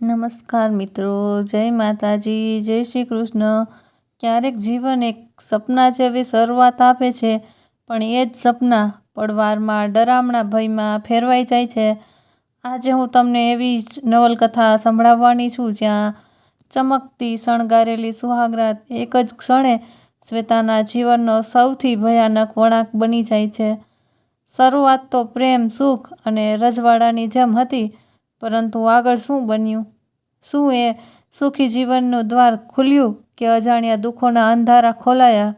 નમસ્કાર મિત્રો, જય માતાજી, જય શ્રી કૃષ્ણ. ક્યારેક જીવન એક સપના જેવી શરૂઆત આપે છે, પણ એ જ સપના પડવારમાં, ડરામણા ભયમાં ફેરવાઈ જાય છે. આજે હું તમને એવી જ નવલકથા સંભળાવવાની છું, જ્યાં ચમકતી શણગારેલી સુહાગરાત એક જ ક્ષણે શ્વેતાના જીવનનો સૌથી ભયાનક વળાંક બની જાય છે. શરૂઆત તો પ્રેમ, સુખ અને રજવાડાની જેમ હતી પરંતુ આગળ શું બન્યું? શું એ સુખી જીવનનું દ્વાર ખુલ્યું કે અજાણ્યા દુઃખોના અંધારા ખોલાયા?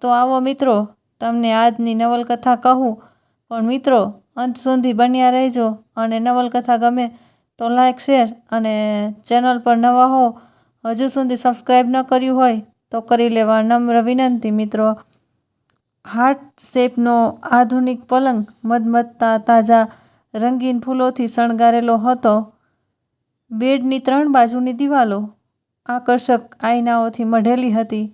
તો આવો મિત્રો, તમને આજની નવલકથા કહું, પણ મિત્રો, અંત સુધી બન્યા રહેજો અને નવલકથા ગમે તો લાઈક, શેર અને ચેનલ પર નવા હો. હજુ સુધી સબસ્ક્રાઈબ ન કર્યું હોય તો કરી લેવા નમ્ર વિનંતી મિત્રો. હાર્ટ શેપનો આધુનિક પલંગ મદમદતા તાજા રંગીન ફૂલોથી શણગારેલો હતો. બેડની ત્રણ બાજુની દિવાલો આકર્ષક આયનાઓથી મઢેલી હતી.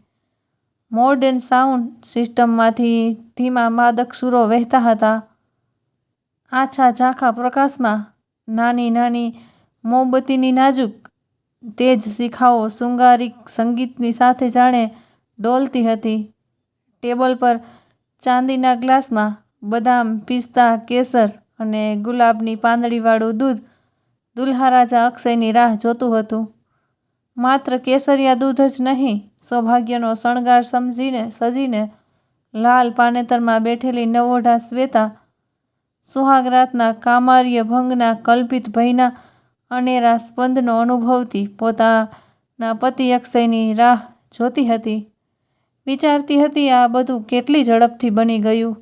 મોડર્ન સાઉન્ડ સિસ્ટમમાંથી ધીમા માદક સુરો વહેતા હતા. આછા ઝાંખા પ્રકાશમાં નાની નાની મોમબત્તીની નાજુક તેજ શિખાઓ શૃંગારિક સંગીતની સાથે જાણે ડોલતી હતી. ટેબલ પર ચાંદીના ગ્લાસમાં બદામ, પિસ્તા, કેસર અને ગુલાબની પાંદડીવાળું દૂધ દુલ્હા રાજા અક્ષયની રાહ જોતું હતું. માત્ર કેસરિયા દૂધ જ નહીં, સૌભાગ્યનો શણગાર સમજીને સજીને લાલ પાનેતરમાં બેઠેલી નવોઢા શ્વેતા, સુહાગરાતના કામાર્ય ભંગના કલ્પિત ભયના અનેરા સ્પંદનો અનુભવતી પોતાના પતિ અક્ષયની રાહ જોતી હતી. વિચારતી હતી આ બધું કેટલી ઝડપથી બની ગયું.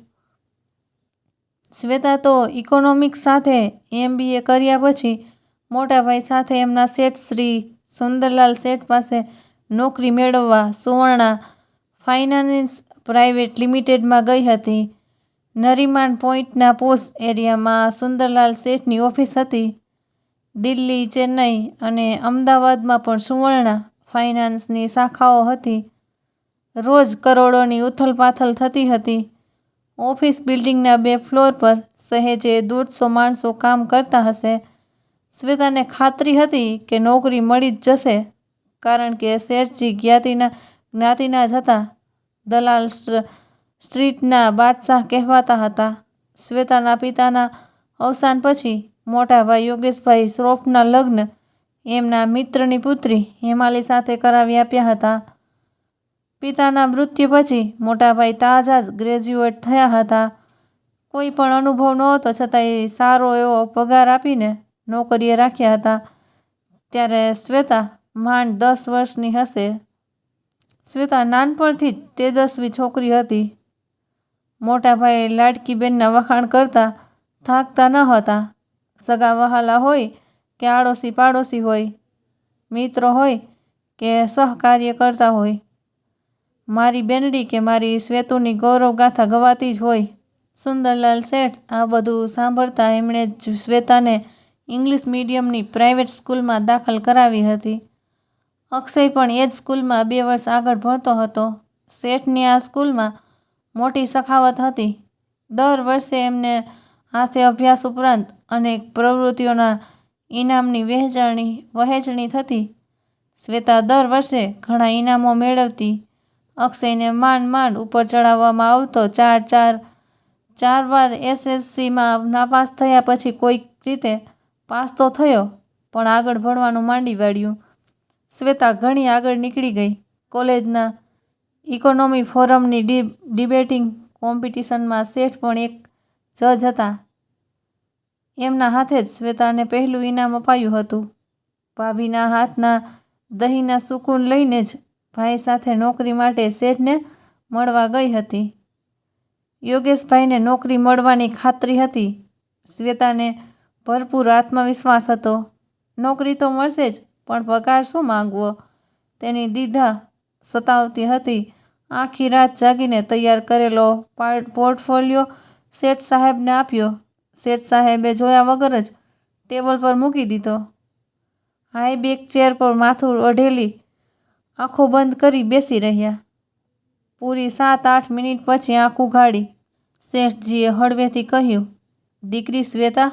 શ્વેતા તો ઇકોનોમિક્સ સાથે એમબીએ કર્યા પછી મોટાભાઈ સાથે એમના શેઠ શ્રી સુંદરલાલ શેઠ પાસે નોકરી મેળવવા સુવર્ણા ફાઇનાન્સ પ્રાઇવેટ લિમિટેડમાં ગઈ હતી. નરીમાન પોઈન્ટના પોસ્ટ એરિયામાં સુંદરલાલ શેઠની ઓફિસ હતી. દિલ્હી, ચેન્નઈ અને અમદાવાદમાં પણ સુવર્ણા ફાઇનાન્સની શાખાઓ હતી. રોજ કરોડોની ઉથલપાથલ થતી હતી. ઓફિસ બિલ્ડિંગના બે ફ્લોર પર સહેજે દોઢસો માણસો કામ કરતા હશે. શ્વેતાને ખાતરી હતી કે નોકરી મળી જ જશે, કારણ કે શેઠજી જ્ઞાતિના જ્ઞાતિના જ હતા. દલાલ સ્ટ્રીટના બાદશાહ કહેવાતા હતા. શ્વેતાના પિતાના અવસાન પછી મોટા ભાઈ યોગેશભાઈ શ્રોફના લગ્ન એમના મિત્રની પુત્રી હેમાલી સાથે કરાવી આપ્યા હતા. પિતાના મૃત્યુ પછી મોટાભાઈ તાજા જ ગ્રેજ્યુએટ થયા હતા. કોઈ પણ અનુભવ નહોતો છતાંય સારો એવો પગાર આપીને નોકરીએ રાખ્યા હતા. ત્યારે શ્વેતા માંડ દસ વર્ષની હશે. શ્વેતા નાનપણથી જ તેજસ્વી છોકરી હતી. મોટાભાઈ લાડકી બેનના વખાણ કરતા થાકતા ન હતા. સગા વહાલા હોય કે આડોશી પાડોશી હોય, મિત્રો હોય કે સહકાર્ય કરતા હોય મારી બેનડી કે મારી શ્વેતુની ગૌરવગાથા ગવાતી જ હોય. સુંદરલાલ શેઠ આ બધું સાંભળતા એમણે જ શ્વેતાને ઇંગ્લિશ મીડિયમની પ્રાઇવેટ સ્કૂલમાં દાખલ કરાવી હતી. અક્ષય પણ એ જ સ્કૂલમાં બે વર્ષ આગળ ભણતો હતો. શેઠની આ સ્કૂલમાં મોટી સખાવત હતી. દર વર્ષે એમને હાથે અભ્યાસ ઉપરાંત અનેક પ્રવૃત્તિઓના ઇનામની વહેંચણી વહેંચણી થતી. શ્વેતા દર વર્ષે ઘણા ઇનામો મેળવતી અક્ષયને માંડ માંડ ઉપર ચડાવવામાં આવતો ચાર ચાર ચાર વાર એસએસસીમાં નાપાસ થયા પછી કોઈક રીતે પાસ તો થયો, પણ આગળ ભણવાનું માંડી વાળ્યું. શ્વેતા ઘણી આગળ નીકળી ગઈ. કોલેજના ઇકોનોમી ફોરમની ડી, ડિબેટિંગ કોમ્પિટિશનમાં શેઠ પણ એક જજ હતા. એમના હાથે જ શ્વેતાને પહેલું ઇનામ અપાયું હતું. ભાભીના હાથના દહીંના સુકૂન લઈને જ ભાઈ સાથે નોકરી માટે શેઠને મળવા ગઈ હતી. યોગેશભાઈને નોકરી મળવાની ખાતરી હતી. શ્વેતાને ભરપૂર આત્મવિશ્વાસ હતો. નોકરી તો મળશે જ, પણ પગાર શું માંગવો? તેની દીધા સતાવતી હતી. આખી રાત જાગીને તૈયાર કરેલો પોર્ટફોલિયો શેઠ સાહેબને આપ્યો. શેઠ સાહેબે જોયા વગર જ ટેબલ પર મૂકી દીધો. હાઈ બેક ચેર પર માથું ઓઢેલી આંખો બંધ કરી બેસી રહ્યા. પૂરી સાત આઠ મિનિટ પછી આંખ ઉઘાડી. શેઠજીએ હળવેથી કહ્યું, દીકરી શ્વેતા,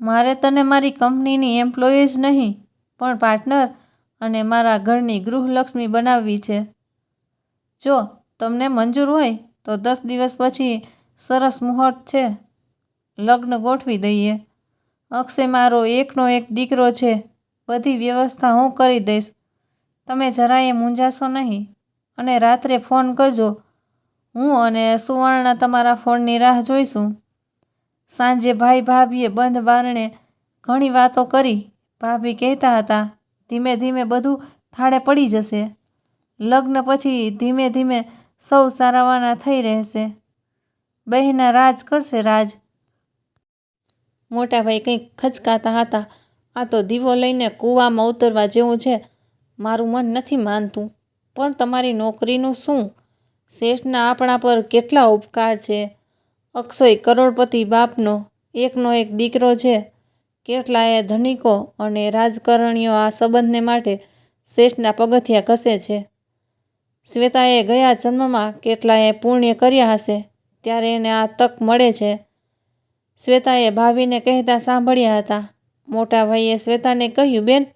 મારે તને મારી કંપનીની એમ્પ્લોયી જ નહીં, પણ પાર્ટનર અને મારા ઘરની ગૃહલક્ષ્મી બનાવવી છે. જો તમને મંજૂર હોય તો દસ દિવસ પછી સરસ મુહૂર્ત છે. લગ્ન ગોઠવી દઈએ. અક્ષય મારો એકનો એક દીકરો છે. બધી વ્યવસ્થા હું કરી દઈશ. તમે જરાય મૂંઝાશો નહીં. અને રાત્રે ફોન કરજો. હું અને સુવર્ણા તમારા ફોનની રાહ જોઈશું. સાંજે ભાઈ ભાભીએ બંધ બારણે ઘણી વાતો કરી. ભાભી કહેતા હતા, ધીમે ધીમે બધું થાળે પડી જશે. લગ્ન પછી ધીમે ધીમે સૌ સારાવાના થઈ રહેશે. બહેના રાજ કરશે રાજ. મોટાભાઈ કંઈક ખચકાતા હતા. આ તો દીવો લઈને કૂવામાં ઉતરવા જેવું છે. મારું મન નથી માનતું. પણ તમારી નોકરીનું શું? શેઠના આપણા પર કેટલા ઉપકાર છે? અક્ષય કરોડપતિ બાપનો એકનો એક દીકરો છે. કેટલાય ધનિકો અને રાજકારણીઓ આ સંબંધને માટે શેઠના પગથિયા ઘસે છે. શ્વેતાએ ગયા જન્મમાં કેટલાએ પુણ્ય કર્યા હશે, ત્યારે એને આ તક મળે છે. શ્વેતાએ ભાભીને કહેતા સાંભળ્યા હતા. મોટા ભાઈએ શ્વેતાને કહ્યું, બેન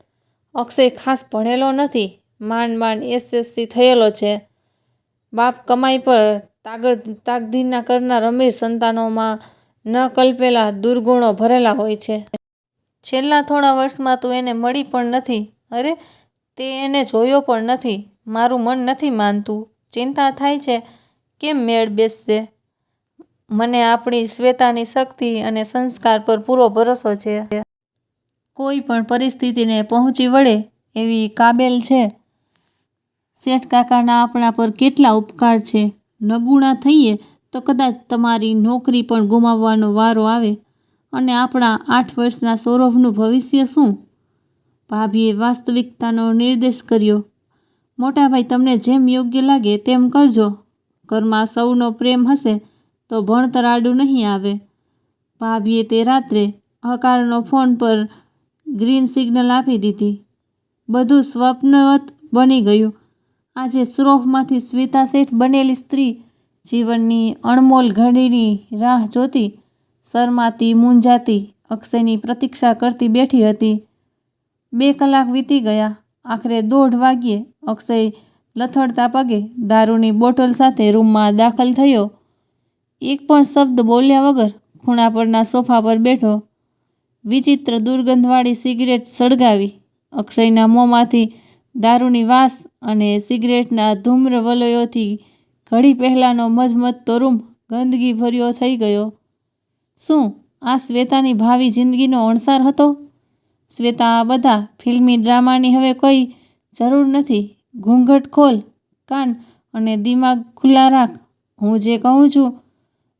અક્ષય ખાસ ભણેલો નથી. માંડ માંડ એસએસસી થયેલો છે. બાપ કમાઈ પર તાગડ તાકધીના કરનાર અમીર સંતાનોમાં ન કલ્પેલા દુર્ગુણો ભરેલા હોય છે. છેલ્લા થોડા વર્ષમાં તું એને મળી પણ નથી. અરે, તે એને જોયો પણ નથી. મારું મન નથી માનતું. ચિંતા થાય છે. કેમ મેળ બેસશે? મને આપણી શ્વેતાની શક્તિ અને સંસ્કાર પર પૂરો ભરોસો છે. કોઈ પણ પરિસ્થિતિને પહોંચી વળે એવી કાબેલ છે. શેઠ કાકાના આપણા પર કેટલા ઉપકાર છે. નગુણા થઈએ તો કદાચ તમારી નોકરી પણ ગુમાવવાનો વારો આવે અને આપણા આઠ વર્ષના સૌરભનું ભવિષ્ય શું? ભાભીએ વાસ્તવિકતાનો નિર્દેશ કર્યો. મોટાભાઈ, તમને જેમ યોગ્ય લાગે તેમ કરજો. ઘરમાં સૌનો પ્રેમ હશે તો ભણતર આડું નહીં આવે. ભાભીએ તે રાત્રે હકારનો ફોન પર ગ્રીન સિગ્નલ આપી દીધી. બધું સ્વપ્નવત બની ગયું. આજે શ્રોફમાંથી સ્મિતા શેઠ બનેલી સ્ત્રી જીવનની અણમોલ ઘડીની રાહ જોતી, શરમાતી, મૂંઝાતી, અક્ષયની પ્રતીક્ષા કરતી બેઠી હતી. બે કલાક વીતી ગયા. આખરે દોઢ વાગ્યે અક્ષય લથડતા પગે દારૂની બોટલ સાથે રૂમમાં દાખલ થયો. એક પણ શબ્દ બોલ્યા વગર ખૂણા પરના સોફા પર બેઠો. વિચિત્ર દુર્ગંધવાળી સિગરેટ સળગાવી. અક્ષયના મોંમાંથી દારૂની વાસ અને સિગરેટના ધૂમ્ર વલયોથી ઘડી પહેલાંનો મજમજતો રૂમ ગંદકી ભર્યો થઈ ગયો. શું આ શ્વેતાની ભાવિ જિંદગીનો અણસાર હતો? શ્વેતા આ બધા ફિલ્મી ડ્રામાની હવે કોઈ જરૂર નથી. ઘૂંઘટ ખોલ, કાન અને દિમાગ ખુલ્લા રાખ. હું જે કહું છું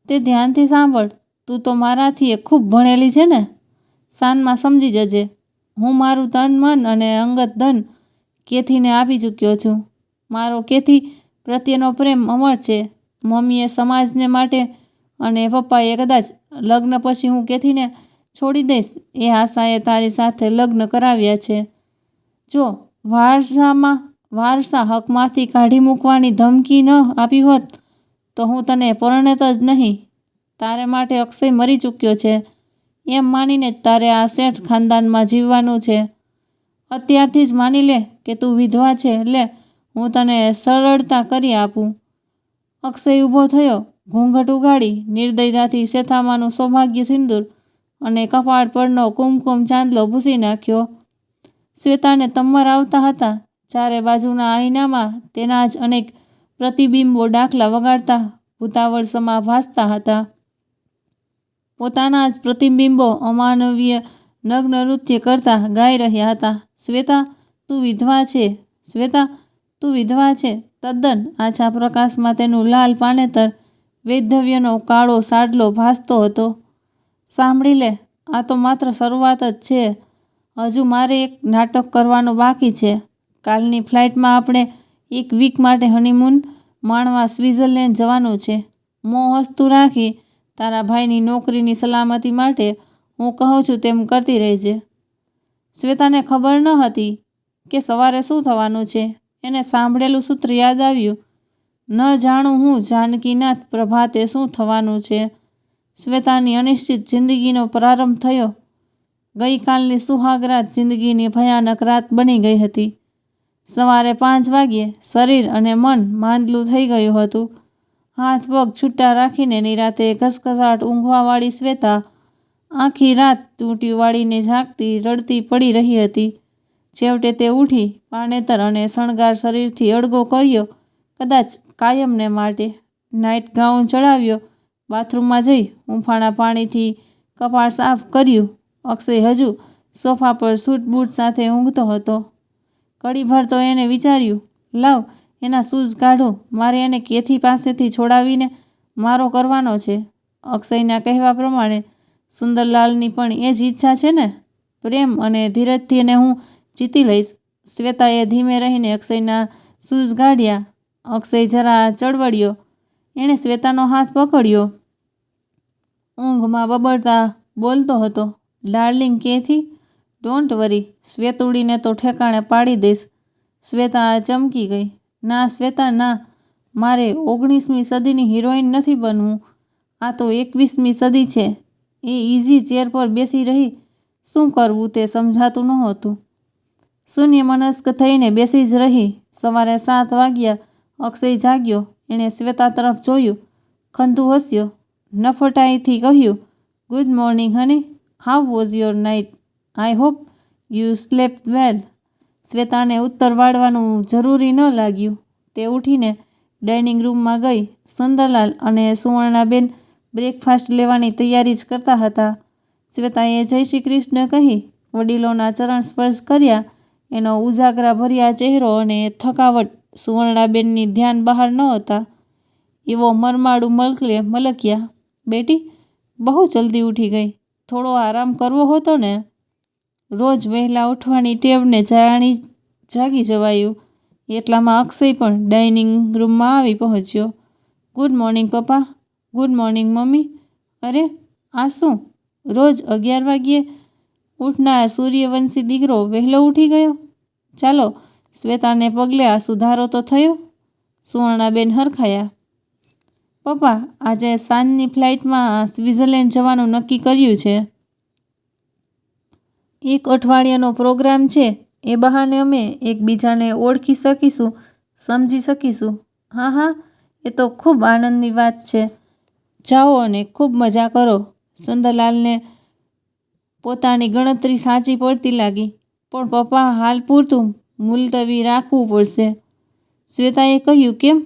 તે ધ્યાનથી સાંભળ. તું તો મારાથી ખૂબ ભણેલી છે ને? શાનમાં સમજી જજે. હું મારું તન મન અને અંગત ધન કેથીને આપી ચૂક્યો છું. મારો કેથી પ્રત્યેનો પ્રેમ અમર છે. મમ્મીએ સમાજને માટે અને પપ્પાએ કદાચ લગ્ન પછી હું કેથીને છોડી દઈશ. એ આશાએ તારી સાથે લગ્ન કરાવ્યા છે. જો વારસામાં, વારસા હકમાંથી કાઢી મૂકવાની ધમકી ન આપી હોત, તો હું તને પરણેત જ નહીં. તારે માટે અક્ષય મરી ચૂક્યો છે. એમ માનીને જ તારે આ શેઠ ખાનદાનમાં જીવવાનું છે. અત્યારથી જ માની લે કે તું વિધવા છે, લે, હું તને સરળતા કરી આપું. અક્ષય ઊભો થયો, ઘૂંઘટ ઉગાડી, નિર્દયતાથી શેથામાનું સૌભાગ્ય સિંદૂર અને કપાળ પરનો કુમકુમ ચાંદલો ભૂસી નાખ્યો. શ્વેતાને તમર આવતા હતા. ચારે બાજુના આઈનામાં તેના જ અનેક પ્રતિબિંબો ડાકલા વગાડતા, ભૂતાવળ સમા ભાસતા હતા. પોતાના જ પ્રતિબિંબો અમાનવીય નગ્ન નૃત્ય કરતા ગાઈ રહ્યા હતા. શ્વેતા, તું વિધવા છે. શ્વેતા, તું વિધવા છે. તદ્દન આછા પ્રકાશમાં તેનું લાલ પાનેતર વૈધવ્યનો કાળો સાડલો ભાસતો હતો. સાંભળી લે, આ તો માત્ર શરૂઆત જ છે. હજુ મારે એક નાટક કરવાનું બાકી છે. કાલની ફ્લાઇટમાં આપણે એક વીક માટે હનીમૂન માણવા સ્વિટ્ઝરલેન્ડ જવાનું છે. મોં હસતું રાખી તારા ભાઈની નોકરીની સલામતી માટે હું કહું છું તેમ કરતી રહેજે. શ્વેતાને ખબર ન હતી કે સવારે શું થવાનું છે. એને સાંભળેલું સૂત્ર યાદ આવ્યું. ન જાણું હું જાનકીનાથ પ્રભાતે શું થવાનું છે. શ્વેતાની અનિશ્ચિત જિંદગીનો પ્રારંભ થયો. ગઈકાલની સુહાગરાત જિંદગીની ભયાનક રાત બની ગઈ હતી. સવારે પાંચ વાગ્યે શરીર અને મન માંદલું થઈ ગયું હતું. હાથ પગ છૂટા રાખીને નિરાતે ઘસઘસાટ ઊંઘવાવાળી શ્વેતા આખી રાત તૂંટી વાળીને ઝાંકતી રડતી પડી રહી હતી. છેવટે તે ઉઠી પાણેતર અને શણગાર શરીરથી અડગો કર્યો, કદાચ કાયમને માટે. નાઇટ ગાઉન ચડાવ્યો, બાથરૂમમાં જઈ હૂંફાણા પાણીથી કપાળ સાફ કર્યું. અક્ષય હજુ સોફા પર સૂટ બૂટ સાથે ઊંઘતો હતો. કડીભર તો એને વિચાર્યું, લાવ એના શૂઝ કાઢો. મારે એને કેથી પાસેથી છોડાવીને મારો કરવાનો છે? અક્ષયના કહેવા પ્રમાણે સુંદરલાલની પણ એ જ ઈચ્છા છે ને? પ્રેમ અને ધીરજથી એને હું જીતી લઈશ. શ્વેતાએ ધીમે રહીને અક્ષયના શૂઝ કાઢ્યા. અક્ષય જરા ચળવળ્યો. એણે શ્વેતાનો હાથ પકડ્યો. ઊંઘમાં બબડતા બોલતો હતો ડાર્લિંગ કેથી? ડોન્ટ વરી શ્વેતુડીને તો ઠેકાણે પાડી દઈશ. શ્વેતા ચમકી ગઈ. ના, શ્વેતા, ના. મારે ઓગણીસમી સદીની હિરોઈન નથી બનવું. આ તો એકવીસમી સદી છે. એ ઇઝી ચેર પર બેસી રહી. શું કરવું તે સમજાતું નહોતું. શૂન્ય મનસ્ક થઈને બેસી જ રહી. સવારે સાત વાગ્યા અક્ષય જાગ્યો. એણે શ્વેતા તરફ જોયું. ખંતુ હસ્યો. નફટાઈથી કહ્યું good morning honey how was your night I hope you slept well શ્વેતાને ઉત્તર વાળવાનું જરૂરી ન લાગ્યું. તે ઉઠીને ડાઇનિંગ રૂમમાં ગઈ. સુંદરલાલ અને સુવર્ણાબેન બ્રેકફાસ્ટ લેવાની તૈયારી જ કરતા હતા. શ્વેતાએ જય શ્રી કૃષ્ણ કહી વડીલોના ચરણ સ્પર્શ કર્યા. એનો ઉજાગરા ભર્યા ચહેરો અને થકાવટ સુવર્ણાબેનની ધ્યાન બહાર ન હતા. એવો મરમાડું મલકલે મલક્યા, બેટી, બહુ જલ્દી ઉઠી ગઈ. થોડો આરામ કરવો હતો ને? રોજ વહેલા ઉઠવાની ટેવને જાણી જાગી જવાયું. એટલામાં અક્ષય પણ ડાઇનિંગ રૂમમાં આવી પહોંચ્યો. Good morning, papa. Good morning, mummy. અરે, આ શું? રોજ અગિયાર વાગ્યે ઉઠનાર સૂર્યવંશી દીકરો વહેલો ઉઠી ગયો? ચાલો, શ્વેતાને પગલે આ સુધારો તો થયો? સુવર્ણાબેન હરખાયા. પપ્પા, આજે સાંજની ફ્લાઇટમાં સ્વિટ્ઝરલેન્ડ જવાનું નક્કી કર્યું છે. એક અઠવાડિયાનો પ્રોગ્રામ છે, એ બહાને અમે એકબીજાને ઓળખી શકીશું, સમજી શકીશું. હા હા, એ તો ખૂબ આનંદની વાત છે. જાઓ અને ખૂબ મજા કરો. સુંદરલાલને પોતાની ગણતરી સાચી પડતી લાગી. પણ પપ્પા, હાલ પૂરતું મુલતવી રાખવું પડશે. શ્વેતાએ કહ્યું, કેમ?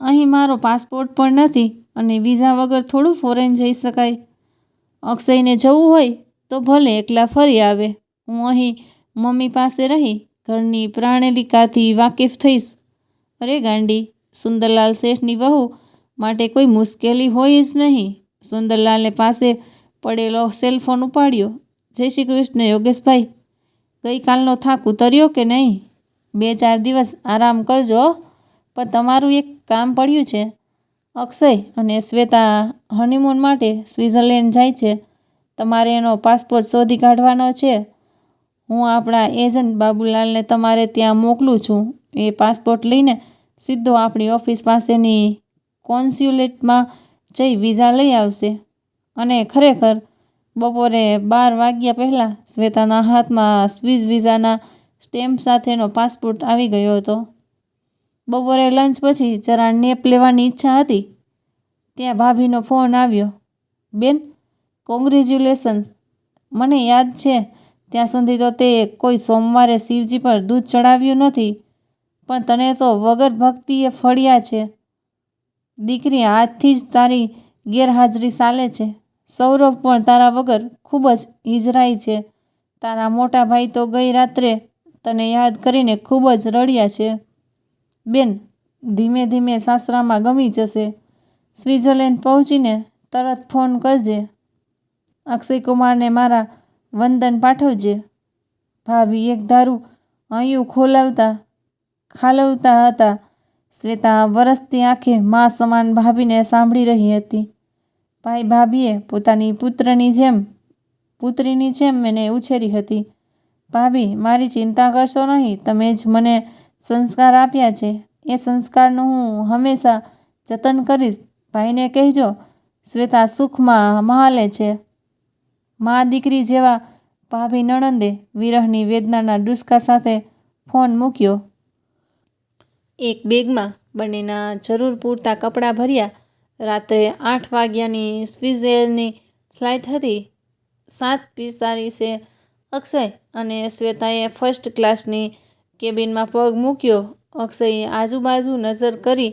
અહીં મારો પાસપોર્ટ પણ નથી અને વિઝા વગર થોડું ફોરેન જઈ શકાય. અક્ષયને જવું હોય તો ભલે એકલા ફરી આવે. હું અહીં મમ્મી પાસે રહી ઘરની પ્રાણેલિકાથી વાકેફ થઈશ. અરે ગાંડી, સુંદરલાલ શેઠની વહુ માટે કોઈ મુશ્કેલી હોય જ નહીં. સુંદરલાલને પાસે પડેલો સેલફોન ઉપાડ્યો. જય શ્રી કૃષ્ણ, યોગેશભાઈ. ગઈકાલનો થાક ઉતર્યો કે નહીં? બે ચાર દિવસ આરામ કરજો પણ તમારું એક કામ પડ્યું છે. અક્ષય અને શ્વેતા હનીમૂન માટે સ્વિટ્ઝરલેન્ડ જાય છે. તમારે એનો પાસપોર્ટ શોધી કાઢવાનો છે. હું આપણા એજન્ટ બાબુલાલને તમારે ત્યાં મોકલું છું. એ પાસપોર્ટ લઈને સીધો આપણી ઓફિસ પાસેની કોન્સ્યુલેટમાં જઈ વિઝા લઈ આવશે. અને ખરેખર બપોરે બાર વાગ્યા પહેલાં શ્વેતાના હાથમાં સ્વિસ વિઝાના સ્ટેમ્પ સાથેનો પાસપોર્ટ આવી ગયો હતો. બપોરે લંચ પછી જરા નેપ લેવાની ઈચ્છા હતી. ત્યાં ભાભીનો ફોન આવ્યો. બેન કોંગ્રેચ્યુલેશન્સ મને યાદ છે. ત્યાં સુધી તો તે કોઈ સોમવારે શિવજી પર દૂધ ચડાવ્યું નથી, પણ તને તો વગર ભક્તિએ ફળ્યા છે. દીકરી આજથી જ તારી ગેરહાજરી ચાલે છે. સૌરભ પણ તારા વગર ખૂબ જ હિજરાય છે. તારા મોટા ભાઈ તો ગઈ રાત્રે તને યાદ કરીને ખૂબ જ રડ્યા છે. બેન, ધીમે ધીમે સાસરામાં ગમી જશે. સ્વિટ્ઝરલેન્ડ પહોંચીને તરત ફોન કરજે. અક્ષય કુમારને મારા વંદન પાઠવજે. ભાભી એક ધારું અહીંયું ખોલાવતા, ખાલવતા હતા. શ્વેતા વરસતી આંખે મા સમાન ભાભીને સાંભળી રહી હતી. ભાઈ ભાભીએ પોતાની પુત્રની જેમ, પુત્રીની જેમ એને ઉછેરી હતી. ભાભી, મારી ચિંતા કરશો નહીં, તમે જ મને સંસ્કાર આપ્યા છે. એ સંસ્કારનું હું હંમેશા જતન કરીશ. ભાઈને કહેજો, શ્વેતા સુખમાં મહાલે છે. મા દીકરી જેવા ભાભી નણંદે વિરહની વેદનાના ડુસકા સાથે ફોન મૂક્યો. એક બેગમાં બંનેના જરૂર પૂરતા કપડાં ભર્યા. રાત્રે આઠ વાગ્યાની સ્વિઝેરની ફ્લાઇટ હતી. સાત પિસ્તાળીસે અક્ષય અને શ્વેતાએ ફર્સ્ટ ક્લાસની કેબિનમાં પગ મૂક્યો. અક્ષયે આજુબાજુ નજર કરી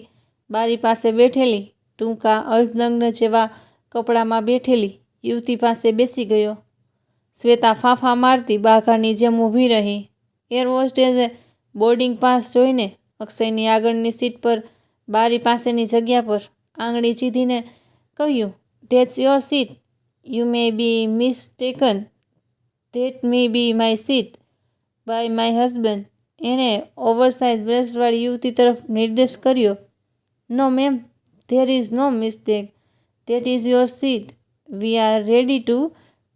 બારી પાસે બેઠેલી ટૂંકા અર્ધનગ્ન જેવા કપડામાં બેઠેલી યુવતી પાસે બેસી ગયો. શ્વેતા ફાંફા મારતી બાઘાની જેમ ઊભી રહી. એર હોસ્ટેસે બોર્ડિંગ પાસ જોઈને અક્ષયની આગળની સીટ પર બારી પાસેની જગ્યા પર આંગળી ચીધીને કહ્યું, that's your seat. You may be mistaken. That may be my seat. By my husband. એણે ઓવરસાઇઝ બ્રેસ્ટવાળી યુવતી તરફ નિર્દેશ કર્યો. No ma'am, there is no mistake. That is your seat. We are ready to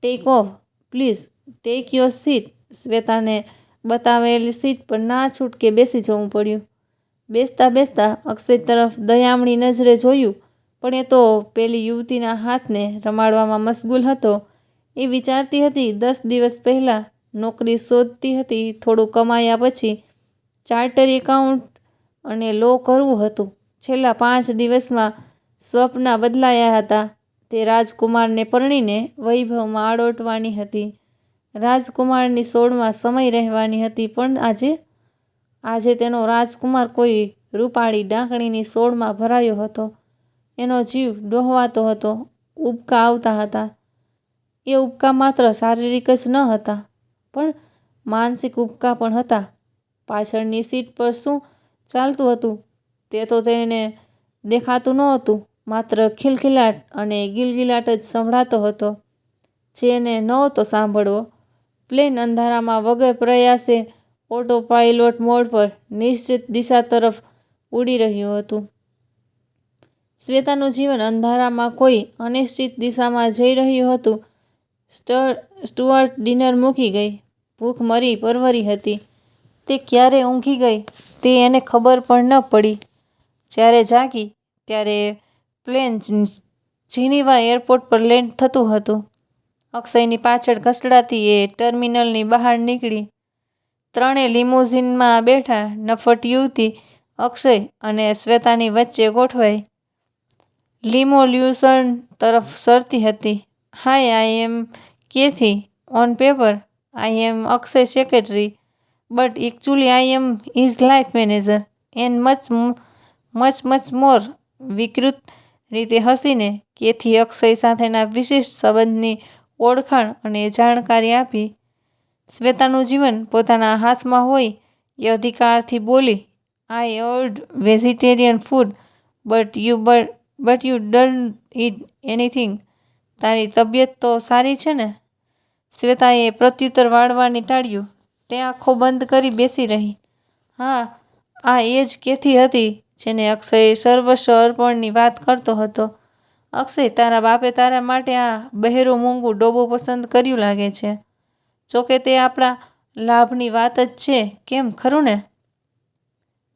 take off. Please take your seat. શ્વેતાને બતાવેલી seat પર ના છૂટકે બેસી જવું પડ્યું. બેસતા બેસતા અક્ષય તરફ દયામણી નજરે જોયું, પણ એ તો પેલી યુવતીના હાથને રમાડવામાં મશગુલ હતો. એ વિચારતી હતી, દસ દિવસ પહેલાં નોકરી શોધતી હતી, થોડું કમાયા પછી ચાર્ટર એકાઉન્ટ અને લો કરવું હતું. છેલ્લા પાંચ દિવસમાં સ્વપ્ના બદલાયા હતા. તે રાજકુમારને પરણીને વૈભવમાં આડોટવાની હતી. રાજકુમારની સોળમાં સમય રહેવાની હતી, પણ આજે? આજે તેનો રાજકુમાર કોઈ રૂપાળી ડાંકણીની સોળમાં ભરાયો હતો. એનો જીવ ડોહવાતો હતો. ઉબકા આવતા હતા. એ ઉબકા માત્ર શારીરિક જ ન હતા, પણ માનસિક ઉબકા પણ હતા. પાછળની સીટ પર શું ચાલતું હતું, તે તો તેને દેખાતું નહોતું માત્ર ખિલખિલાટ અને ગિલગિલાટ જ સંભળાતો હતો જે એને નહોતો સાંભળવો. પ્લેન અંધારામાં વગર પ્રયાસે ઓટો પાઇલોટ મોડ પર નિશ્ચિત દિશા તરફ ઉડી રહ્યું હતું. શ્વેતાનું જીવન અંધારામાં કોઈ અનિશ્ચિત દિશામાં જઈ રહ્યું હતું. સ્ટુઅર્ટ ડિનર મૂકી ગઈ. ભૂખ મરી પરવરી હતી. તે ક્યારે ઊંઘી ગઈ તે એને ખબર પણ ન પડી. જ્યારે જાગી, ત્યારે પ્લેન જીનીવા એરપોર્ટ પર લેન્ડ થતું હતું. અક્ષયની પાછળ ઘસડાતી એ ટર્મિનલની બહાર નીકળી. ત્રણે લિમોઝીનમાં બેઠા. નફટ યુવતી અક્ષય અને શ્વેતાની વચ્ચે ગોઠવાઈ. લિમો લ્યુસર્ન તરફ સરતી હતી. Hi, I am Kathy. On paper I am Akshay secretary but actually I am is life manager and much much much more. વિકૃત રીતે હસીને કેથી અક્ષય સાથેના વિશિષ્ટ સંબંધની ઓળખાણ અને જાણકારી આપી. શ્વેતાનું જીવન પોતાના હાથમાં હોય એ અધિકારથી બોલી I old vegetarian food but you but you done it anything. તારી તબિયત તો સારી છે ને? શ્વેતાએ પ્રત્યુત્તર વાળવાની ટાળ્યું. તે આંખો બંધ કરી બેસી રહી. હા, આ એ જ કેથી હતી જેને અક્ષય સર્વસ્વ અર્પણની વાત કરતો હતો. અક્ષય તારા બાપે તારા માટે આ બહેરું મૂંગું ડોબો પસંદ કર્યું લાગે છે. જોકે તે આપણા લાભની વાત જ છે કેમ ખરું ને?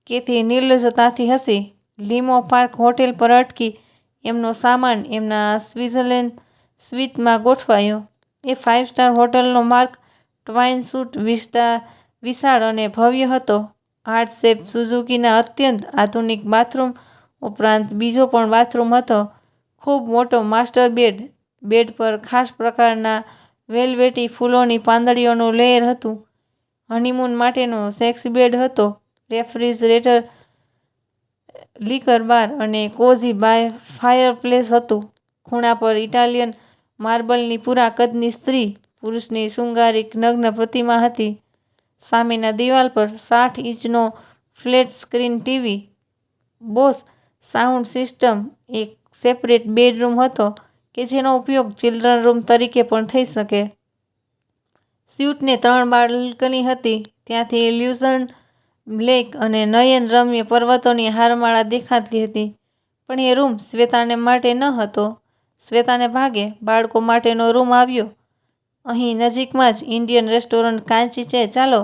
કેથી નિર્લજ્જતાથી હસી. લીમો પાર્ક હોટેલ પર અટકી. એમનો સામાન એમના સ્વિઝરલેન્ડ સ્વીટમાં ગોઠવાયો. એ ફાઇવ સ્ટાર હોટલનો માર્ક ટ્વાઇન સૂટ વિશાળ અને ભવ્ય હતો. આર્ટ શેપ સુઝુકીના અત્યંત આધુનિક બાથરૂમ ઉપરાંત બીજો પણ બાથરૂમ હતો. ખૂબ મોટો માસ્ટર બેડ. બેડ પર ખાસ પ્રકારના વેલવેટી ફૂલોની પાંદડીઓનું લેયર હતું. હનીમૂન માટેનો સેક્સ બેડ હતો. રેફ્રિજરેટર, લિકર બાર અને કોઝી બાય ફાયરપ્લેસ હતું. ખૂણા પર ઇટાલિયન માર્બલની પૂરા કદની સ્ત્રી પુરુષની શૃંગારિક નગ્ન પ્રતિમા હતી. સામેની દિવાલ પર સાઠ ઇંચનો flat screen TV. Bose, sound system. એક સેપરેટ બેડરૂમ હતો કે જેનો ઉપયોગ ચિલ્ડ્રન રૂમ તરીકે પણ થઈ શકે. સ્યુટને ત્રણ બાલ્કની હતી. ત્યાંથી લ્યુઝર્ન લેક અને નયન રમ્ય પર્વતોની હારમાળા દેખાતી હતી. પણ એ રૂમ શ્વેતાને માટે ન હતો. શ્વેતાને ભાગે બાળકો માટેનો રૂમ આવ્યો. અહીં નજીકમાં જ ઇન્ડિયન રેસ્ટોરન્ટ કાંચી છે ચાલો,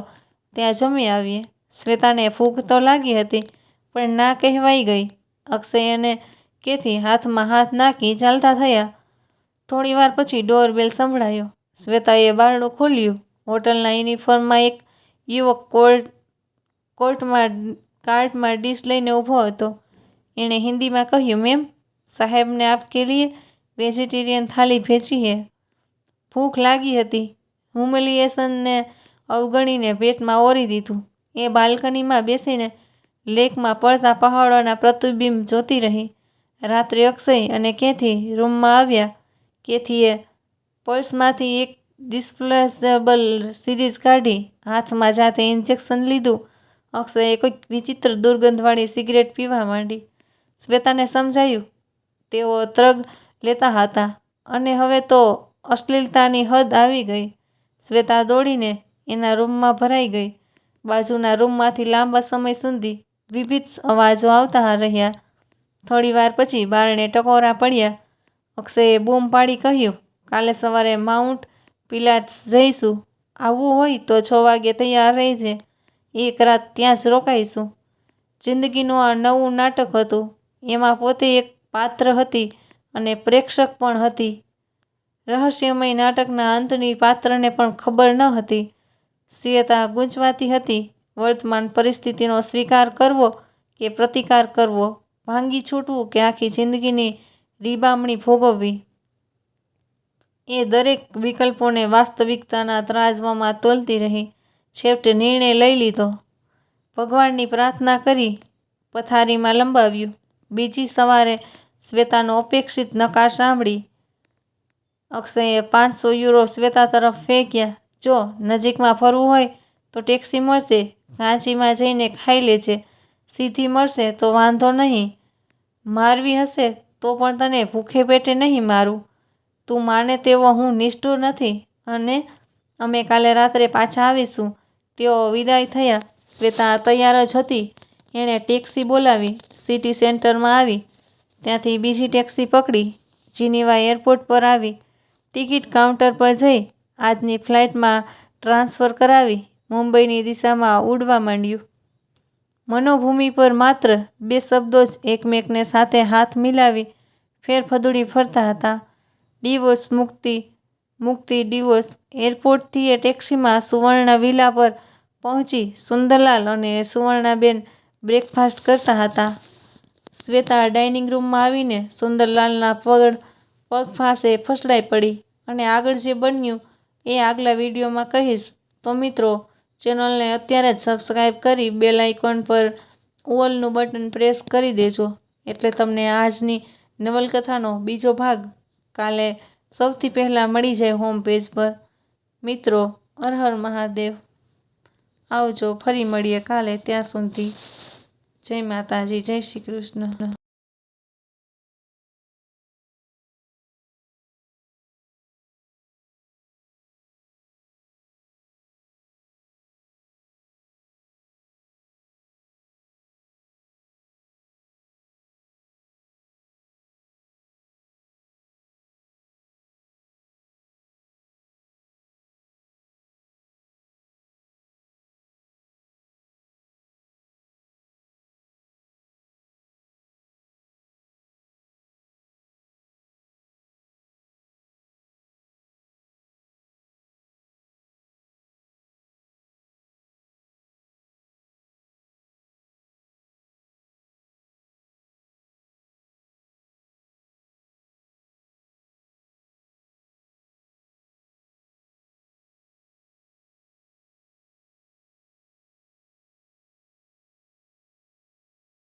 ત્યાં જમી આવીએ. શ્વેતાને ભૂખ તો લાગી હતી, પણ ના કહેવાઈ ગઈ. અક્ષય અને કેથી હાથમાં હાથ નાખી ચાલતા થયા. થોડીવાર પછી ડોર બેલ સંભળાયો. શ્વેતાએ બારણું ખોલ્યું હોટલના યુનિફોર્મમાં એક યુવક કોર્ટ કોર્ટમાં, કાર્ટમાં ડીશ લઈને ઊભો હતો એણે હિન્દીમાં કહ્યું, મેમ, સાહેબને આપકે લીએ વેજીટેરિયન થાળી ભેજી હે ભૂખ લાગી હતી. હુમિલિએશનને અવગણીને પેટમાં ઓરી દીધું. એ બાલ્કનીમાં બેસીને લેકમાં પડતા પહાડોના પ્રતિબિંબ જોતી રહી. રાત્રે અક્ષય અને કેથી રૂમમાં આવ્યા. કેથીએ પર્સમાંથી એક ડિસ્પ્લેસેબલ સિરીઝ કાઢી હાથમાં જાતે ઇન્જેક્શન લીધું. અક્ષયે કોઈક વિચિત્ર દુર્ગંધવાળી સિગરેટ પીવા માંડી. શ્વેતાને સમજાયું, તેઓ ત્રગ લેતા હતા. અને હવે તો અશ્લીલતાની હદ આવી ગઈ. શ્વેતા દોડીને એના રૂમમાં ભરાઈ ગઈ. બાજુના રૂમમાંથી લાંબા સમય સુધી વિભિત્સ અવાજો આવતા રહ્યા. થોડીવાર પછી બારણે ટકોરા પડ્યા. અક્ષયે બૂમ પાડી કહ્યું, કાલે સવારે માઉન્ટ પિલાટ્સ જઈશું. આવવું હોય તો છ વાગે તૈયાર રહેજે. એક રાત ત્યાં જ રોકાઈશું. જિંદગીનું આ નવું નાટક હતું. એમાં પોતે એક પાત્ર હતી અને પ્રેક્ષક પણ હતી. રહસ્યમય નાટકના અંતની પાત્રને પણ ખબર ન હતી. શ્વેતા ગૂંચવાતી હતી. વર્તમાન પરિસ્થિતિનો સ્વીકાર કરવો કે પ્રતિકાર કરવો? ભાંગી છૂટવું કે આખી જિંદગીની રીબામણી ભોગવવી? એ દરેક વિકલ્પોને વાસ્તવિકતાના ત્રાજવામાં તોલતી રહી. છેવટે નિર્ણય લઈ લીધો. ભગવાનની પ્રાર્થના કરી. પથારીમાં લંબાવ્યું. બીજી સવારે શ્વેતાનો અપેક્ષિત નકાર સાંભળી. અક્ષયે પાંચસો યુરો શ્વેતા તરફ ફેંક્યા. જો નજીકમાં ફરવું હોય તો ટેક્સી મળશે કાંચીમાં જઈને ખાઈ લેજે સીધી મળશે તો વાંધો નહીં. મારવી હશે તો પણ તને ભૂખે પેટે નહીં મારું. તું માને તેવો હું નિષ્ઠુર નથી અને અમે કાલે રાત્રે પાછા આવીશું. તેઓ વિદાય થયા. શ્વેતા તૈયાર જ હતી. એણે ટેક્સી બોલાવી, સિટી સેન્ટરમાં આવી. ત્યાંથી બીજી ટેક્સી પકડી. જીનીવા એરપોર્ટ પર આવી. ટિકિટ કાઉન્ટર પર જઈ આજની ફ્લાઇટમાં ટ્રાન્સફર કરાવી મુંબઈની દિશામાં ઉડવા માંડ્યું. મનોભૂમિ પર માત્ર બે શબ્દો જ એકમેકને સાથે હાથ મિલાવી ફેરફદુડી ફરતા હતા. ડિવોર્સ મુક્તિ મુક્તિ ડિવોર્સ એરપોર્ટથી એ ટેક્સીમાં સુવર્ણ વિલા પર પહોંચી સુંદરલાલ અને સુવર્ણાબેન બ્રેકફાસ્ટ કરતા હતા. શ્વેતા ડાઇનિંગ રૂમમાં આવીને સુંદરલાલના પગ પગ ફાંસે ફસડાઈ પડી. અને આગળ જે બન્યું એ આગલા વિડીયોમાં કહીશ. તો મિત્રો, ચેનલને અત્યારે જ સબસ્ક્રાઈબ કરી બેલ આઇકોન પર ઓલનું બટન પ્રેસ કરી દેજો. એટલે તમને આજની નવલકથાનો બીજો ભાગ કાલે સૌથી પહેલાં મળી જાય હોમ પેજ પર. મિત્રો હર મહાદેવ. આવજો, ફરી મળીએ કાલે. ત્યાં સુધી જય માતાજી, જય શ્રી કૃષ્ણ.